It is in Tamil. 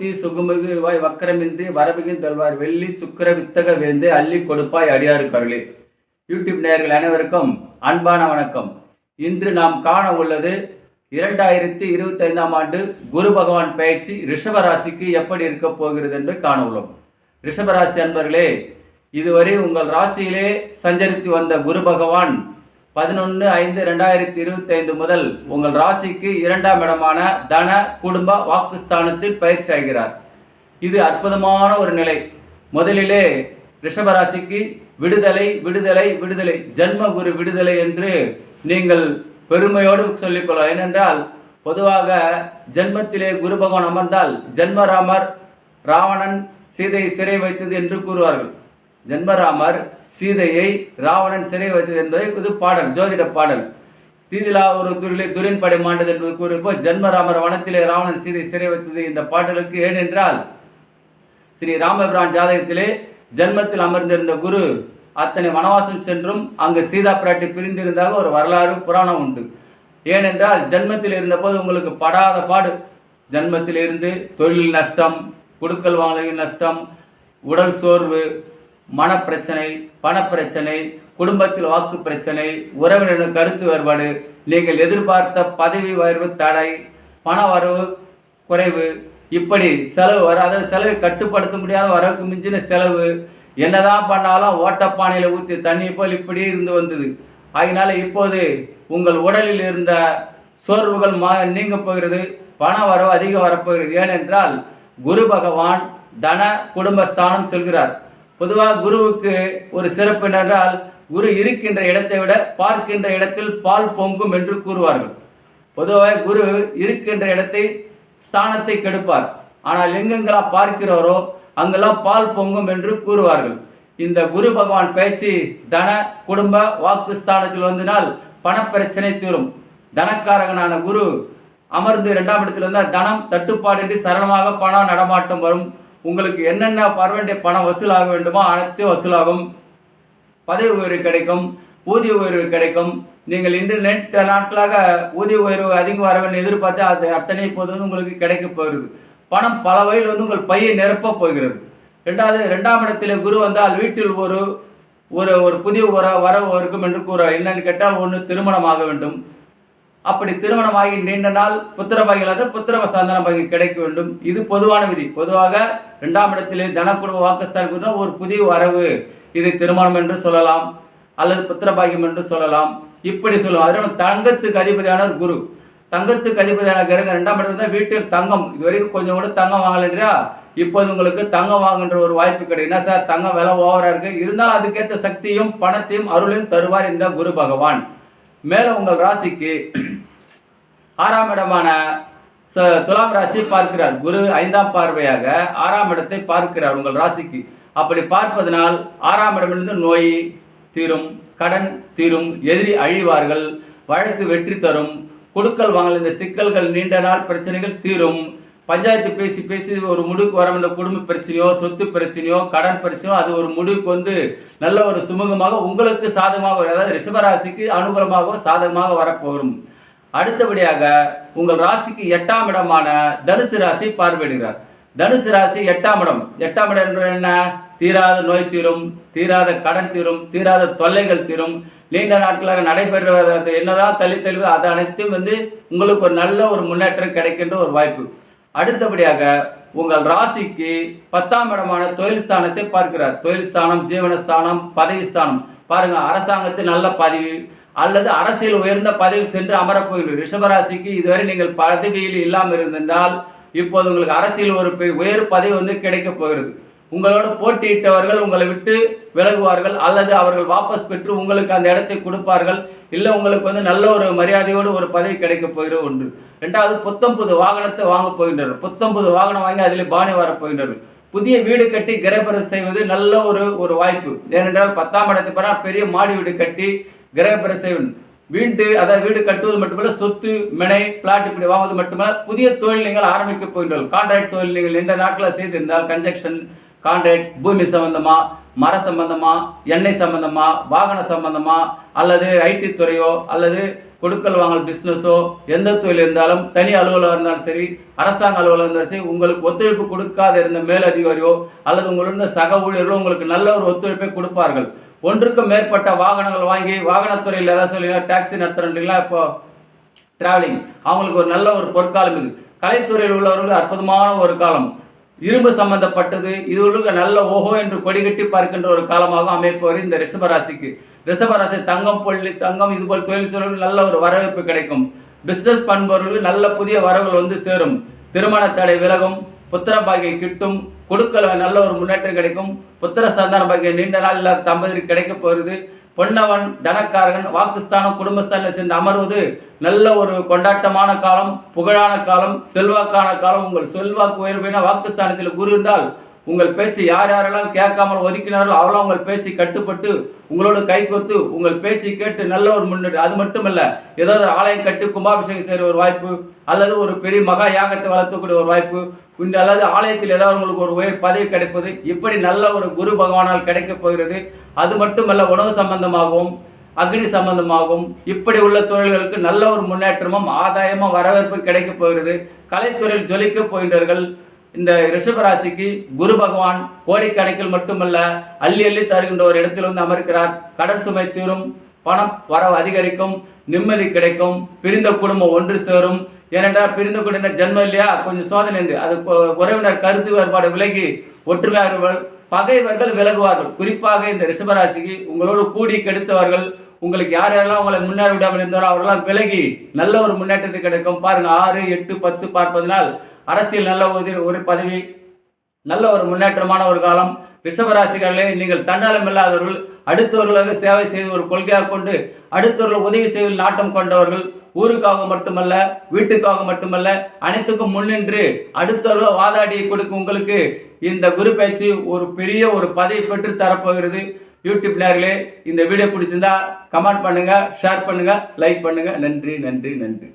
தீ சுகுமுகு வாய் வக்கரமின்றி வரவுகின் தல்வார். வெள்ளி சுக்கிர வித்தக வேந்து அள்ளி கொடுப்பாய் அடியாறு கருளே. யூடியூப் நேயர்கள் அனைவருக்கும் அன்பான வணக்கம். இன்று நாம் காண உள்ளது இரண்டாயிரத்தி இருபத்தி ஐந்தாம் ஆண்டு குரு பகவான் பயிற்சி ரிஷபராசிக்கு எப்படி இருக்க போகிறது என்று காண உள்ளோம். ரிஷபராசி அன்பர்களே இதுவரை உங்கள் ராசியிலே சஞ்சரித்து வந்த குரு பகவான் பதினொன்று ஐந்து ரெண்டாயிரத்தி இருபத்தி ஐந்து முதல் உங்கள் ராசிக்கு இரண்டாம் இடமான தன குடும்ப வாக்குஸ்தானத்தில் பயிற்சி ஆகிறார். இது அற்புதமான ஒரு நிலை. முதலிலே ரிஷபராசிக்கு விடுதலை விடுதலை விடுதலை ஜன்ம குரு விடுதலை என்று நீங்கள் பெருமையோடு சொல்லிக்கொள்ளலாம் ஏனென்றால் பொதுவாக ஜென்மத்திலே குரு பகவான் அமர்ந்தால் ஜென்மராமர் ராவணன் சீதையை சிறை வைத்தது என்று கூறுவார்கள். ஜென்மராமர் சீதையை ராவணன் சிறை வைத்தது என்பதை இது பாடல் ஜோதிட பாடல். தீதிலா ஒரு துரிலே துரின் படை மாண்டது என்பது கூறியப்போ ஜென்மராமர் வனத்திலே ராவணன் சீதை சிறை வைத்தது இந்த பாடலுக்கு ஏனென்றால் ஸ்ரீ ராமபிரான் ஜாதகத்திலே ஜென்மத்தில் அமர்ந்திருந்த குரு அத்தனை வனவாசம் சென்றும் அங்கு சீதா பிராட்டி பிரிந்திருந்தாக ஒரு வரலாறு புராணம் உண்டு. ஏனென்றால் ஜென்மத்தில் இருந்தபோது உங்களுக்கு படாத பாடு. ஜென்மத்தில் இருந்து தொழில் நஷ்டம் குடுக்கல் வாங்கலின் நஷ்டம் உடல் சோர்வு மனப்பிரச்சனை பணப்பிரச்சனை குடும்பத்தில் வாக்கு பிரச்சனை உறவினரின் கருத்து வேறுபாடு நீங்கள் எதிர்பார்த்த பதவி உயர்வு தடை பண வரவு குறைவு இப்படி செலவு வர அதாவது செலவை கட்டுப்படுத்த முடியாத வரவுக்கு மிஞ்சின செலவு என்னதான் பண்ணாலும் ஓட்டப்பானையில் ஊற்றி தண்ணி போல் இப்படி இருந்து வந்தது. ஆகினால இப்போது உங்கள் உடலில் இருந்த சோர்வுகள் மா நீங்க போகிறது பண வரவு அதிகம் வரப்போகிறது. ஏனென்றால் குரு பகவான் தன குடும்பஸ்தானம் செல்கிறார். பொதுவாக குருவுக்கு ஒரு சிறப்பு என்றால் குரு இருக்கின்ற இடத்தை விட பார்க்கின்ற இடத்தில் பால் பொங்கும் என்று கூறுவார்கள். பொதுவாக குரு இருக்கின்ற இடத்தை ஸ்தானத்தை கெடுப்பார். ஆனால் எங்கெங்கெல்லாம் பார்க்கிறாரோ அங்கெல்லாம் பால் பொங்கும் என்று கூறுவார்கள். இந்த குரு பகவான் பேச்சு தன குடும்ப வாக்கு ஸ்தானத்தில் வந்தினால் பணப்பிரச்சனை தீரும். தனக்காரகனான குரு அமர்ந்து இரண்டாம் இடத்தில் வந்தால் தனம் தட்டுப்பாடின்றி சரளமாக பணம் நடமாட்டம் வரும். உங்களுக்கு என்னென்ன வர வேண்டிய பணம் வசூலாக வேண்டுமோ அனைத்தும் வசூலாகும் பதவி உயர்வு கிடைக்கும் ஊதிய உயர்வு கிடைக்கும். நீங்கள் இன்று நாட்களாக ஊதிய உயர்வு அதிகம் வர வேண்டும் எதிர்பார்த்து அது அத்தனை இப்போது உங்களுக்கு கிடைக்க போகிறது. பணம் பல வகையில் வந்து உங்கள் பையை நிரப்ப போகிறது. ரெண்டாவது ரெண்டாம் இடத்தில் குரு வந்தால் வீட்டில் ஒரு ஒரு ஒரு புதிய உற வரவு இருக்கும் என்று கூற என்னன்னு கேட்டால் ஒன்று திருமணமாக வேண்டும். அப்படி திருமணமாகி நீண்ட நாள் புத்திரபாகி இல்லாத புத்திர சாந்தன பாகி கிடைக்க வேண்டும். இது பொதுவான விதி. பொதுவாக இரண்டாம் இடத்திலே தனக்குடும்ப வாக்குஸ்தானுக்கு தான் ஒரு புதிய வரவு. இது திருமணம் என்று சொல்லலாம் அல்லது புத்திரபாகியம் என்று சொல்லலாம். இப்படி சொல்லுவோம் தங்கத்துக்கு அதிபதியான குரு. தங்கத்துக்கு அதிபதியான கிரகம் ரெண்டாம் இடத்துல தான் வீட்டில் தங்கம். இது வரைக்கும் கொஞ்சம் கூட தங்கம் வாங்கலைன்றா இப்போது உங்களுக்கு தங்கம் வாங்குன்ற ஒரு வாய்ப்பு கிடைக்கும் என்ன சார்? தங்கம் விலை ஓவரா இருக்கு. இருந்தாலும் அதுக்கேற்ற சக்தியும் பணத்தையும் அருளையும் தருவார் இந்த குரு பகவான். மேலே உங்கள் ராசிக்கு ஆறாம் இடமான ச- துலாம் ராசி பார்க்கிறார். குரு ஐந்தாம் பார்வையாக ஆறாம் இடத்தை பார்க்கிறார் உங்கள் ராசிக்கு. அப்படி பார்ப்பதனால் ஆறாம் இடமிருந்து நோய் தீரும் கடன் தீரும் எதிரி அழிவார்கள் வழக்கு வெற்றி தரும் கொடுக்கல் வாங்கல் இந்த சிக்கல்கள் நீண்ட நாள் பிரச்சனைகள் தீரும். பஞ்சாயத்து பேசி பேசி ஒரு முடிவுக்கு வர இந்த குடும்ப பிரச்சனையோ சொத்து பிரச்சனையோ கடன் பிரச்சனையோ அது ஒரு முடிவுக்கு வந்து நல்ல ஒரு சுமூகமாக உங்களுக்கு சாதகமாக அதாவது ரிஷபராசிக்கு அனுகூலமாகவோ சாதகமாக வரப்போகும் அடுத்தபடியாக உங்கள் ராசிக்கு எட்டாம் இடமான தனுசு ராசி பார்வையிடுகிறார். தனுசு ராசி எட்டாம் இடம். எட்டாம் இடம் என்பது என்ன? தீராத நோய் தீரும் தீராத கடன் தீரும் தீராத தொல்லைகள் தீரும். நீண்ட நாட்களாக நடைபெறுவது என்னதான் தள்ளி தள்ளி அது அனைத்தும் வந்து உங்களுக்கு ஒரு நல்ல ஒரு முன்னேற்றம் கிடைக்கின்ற ஒரு வாய்ப்பு. அடுத்தபடியாக உங்கள் ராசிக்கு பத்தாம் இடமான தொழில் ஸ்தானத்தை பார்க்கிறார். தொழில் ஸ்தானம் ஜீவனஸ்தானம் பதவி ஸ்தானம். பாருங்க அரசாங்கத்தில் நல்ல பதவி அல்லது அரசியல் உயர்ந்த பதவி சென்று அமரப்போகிறது ரிஷபராசிக்கு இதுவரை நீங்கள் பதவியில் இல்லாமல் இருந்திருந்தால் இப்போது உங்களுக்கு அரசியல் ஒரு உயர் பதவி வந்து கிடைக்கப் போகிறது. உங்களோட போட்டியிட்டவர்கள் உங்களை விட்டு விலகுவார்கள் அல்லது அவர்கள் வாபஸ் பெற்று உங்களுக்கு அந்த இடத்தை கொடுப்பார்கள். இல்லை உங்களுக்கு வந்து நல்ல ஒரு மரியாதையோடு ஒரு பதவி கிடைக்கப் போகிற ஒன்று. ரெண்டாவது புத்தம் புது வாகனத்தை வாங்க போகின்றனர். புத்தம் புது வாகனம் வாங்கி அதில் பாணி வரப்போகின்றனர் புதிய வீடு கட்டி கிரகப்பிரவேசம் செய்வது நல்ல ஒரு ஒரு வாய்ப்பு. ஏனென்றால் பத்தாம் இடத்து பெறா பெரிய மாடி வீடு கட்டி கிரகப்பிரசை வீட்டு அதாவது வீடு கட்டுவது மட்டுமல்ல சொத்து மெனை பிளாட் இப்படி வாங்குவது மட்டுமல்ல புதிய தொழில் நீங்கள் ஆரம்பிக்க போகின்றோம் கான்ட்ராக்ட் தொழில் நீங்கள் எந்த நாட்களில் செய்திருந்தால் கன்ஜெக்ஷன் கான்ட்ராக்ட் பூமி சம்பந்தமா மர சம்பந்தமா எண்ணெய் சம்பந்தமா வாகன சம்பந்தமா அல்லது ஐடி துறையோ அல்லது கொடுக்கல் வாங்கல் பிஸ்னஸோ எந்த தொழில் இருந்தாலும் தனி அலுவலகம் இருந்தாலும் சரி அரசாங்க அலுவலகம் இருந்தாலும் சரி உங்களுக்கு ஒத்துழைப்பு கொடுக்காத இருந்த மேல் அதிகாரியோ அல்லது உங்களுடைய சக ஊழியர்களோ உங்களுக்கு நல்ல ஒரு ஒத்துழைப்பை கொடுப்பார்கள். ஒன்றுக்கும் மேற்பட்ட வாகனங்கள் வாங்கி வாகனத்துறையில் ஏதாவது சொல்லி டாக்ஸி நடத்துறீங்களா இப்போ டிராவலிங் அவங்களுக்கு ஒரு நல்ல ஒரு பொற்காலம் இது. கலைத்துறையில் உள்ளவர்கள் அற்புதமான ஒரு காலம். இரும்பு சம்பந்தப்பட்டது இதுகளுக்கு நல்ல ஓஹோ என்று கொடிகட்டி பார்க்கின்ற ஒரு காலமாக அமைப்பவர் இந்த ரிஷபராசிக்கு. ரிஷபராசி தங்கம் பொள்ளி தங்கம் இது போல் தொழில் செய்வர்களுக்கு நல்ல ஒரு வரவேற்பு கிடைக்கும். பிஸ்னஸ் பண்ணுபவர்களுக்கு நல்ல புதிய வரவுகள் வந்து சேரும். திருமண தடை விலகும் புத்திர பாக்கியம் கிட்டும் கொடுக்கல நல்ல ஒரு முன்னேற்றம் கிடைக்கும். புத்திர சந்தான பாக்கியம் நீண்ட நாள் இல்லாத தம்பதிக்கு கிடைக்க போகிறது. பொன்னவன் தனக்காரகன் வாக்குஸ்தானம் குடும்பஸ்தானில் சேர்ந்து அமர்வது நல்ல ஒரு கொண்டாட்டமான காலம் புகழான காலம் செல்வாக்கான காலம். உங்கள் செல்வாக்கு உயர்வின வாக்குஸ்தானத்தில் குரு இருந்தால் உங்கள் பேச்சு யார் யாரெல்லாம் கேட்காமல் ஒதுக்கினார்களோ அவெல்லாம் உங்கள் பேச்சு கட்டுப்பட்டு உங்களோட கை கொத்து உங்கள் பேச்சை கேட்டு நல்ல ஒரு முன்னேற்றம் அது மட்டுமல்ல ஏதாவது ஆலயம் கட்டி கும்பாபிஷேகம் செய்கிற ஒரு வாய்ப்பு அல்லது ஒரு பெரிய மகா யாகத்தை வளர்த்தக்கூடிய ஒரு வாய்ப்பு இந்த அல்லது ஆலயத்தில் ஏதாவது உங்களுக்கு ஒரு உயர் பதவி கிடைப்பது இப்படி நல்ல ஒரு குரு பகவானால் கிடைக்கப் போகிறது. அது மட்டுமல்ல உணவு சம்பந்தமாகவும் அக்னி சம்பந்தமாகவும் இப்படி உள்ள தொழில்களுக்கு நல்ல ஒரு முன்னேற்றமும் ஆதாயமும் வரவேற்பு கிடைக்கப் போகிறது. கலைத்துறையில் ஜொலிக்கப் போகின்றார்கள் இந்த ரிஷபராசிக்கு குரு பகவான் கோடிக்கணக்கில் மட்டுமல்ல அள்ளி அள்ளி தருகின்ற ஒரு இடத்தில் வந்து அமர்க்கிறார். கடன் சுமை தீரும் பணம் வரவு அதிகரிக்கும் நிம்மதி கிடைக்கும் பிரிந்த குடும்பம் ஒன்று சேரும். ஏனென்றால் பிரிந்து கொண்டிருந்த ஜென்மம் இல்லையா? கொஞ்சம் சோதனை இருந்து அது உறவினர் கருத்து வேறுபாடு விலகி ஒற்றுமையாளர்கள் பகைவர்கள் விலகுவார்கள். குறிப்பாக இந்த ரிஷபராசிக்கு உங்களோடு கூடி கெடுத்தவர்கள் உங்களுக்கு யார் யாரெல்லாம் உங்களை முன்னேற விடாமல் இருந்தாரோ அவரெல்லாம் விலகி நல்ல ஒரு முன்னேற்றத்தை கிடைக்கும். பாருங்க ஆறு எட்டு பத்து பார்ப்பதனால் அரசியல் நல்ல ஒரு ஒரு பதவி நல்ல ஒரு முன்னேற்றமான ஒரு காலம். ரிஷபராசிகர்களே நீங்கள் தன்னலம் இல்லாதவர்கள் அடுத்தவர்களுக்கு சேவை செய்து ஒரு கொள்கையாக கொண்டு அடுத்தவர்கள் உதவி செய்வதில் நாட்டம் கொண்டவர்கள் ஊருக்காக மட்டுமல்ல வீட்டுக்காக மட்டுமல்ல அனைத்துக்கும் முன்னின்று அடுத்தவர்களை வாதாடி கொடுக்கும் உங்களுக்கு இந்த குரு பயிற்சி ஒரு பெரிய ஒரு பதவி பெற்று தரப்போகிறது. யூடியூப் நேர்களே இந்த வீடியோ பிடிச்சிருந்தா கமெண்ட் பண்ணுங்க ஷேர் பண்ணுங்க லைக் பண்ணுங்க. நன்றி நன்றி நன்றி.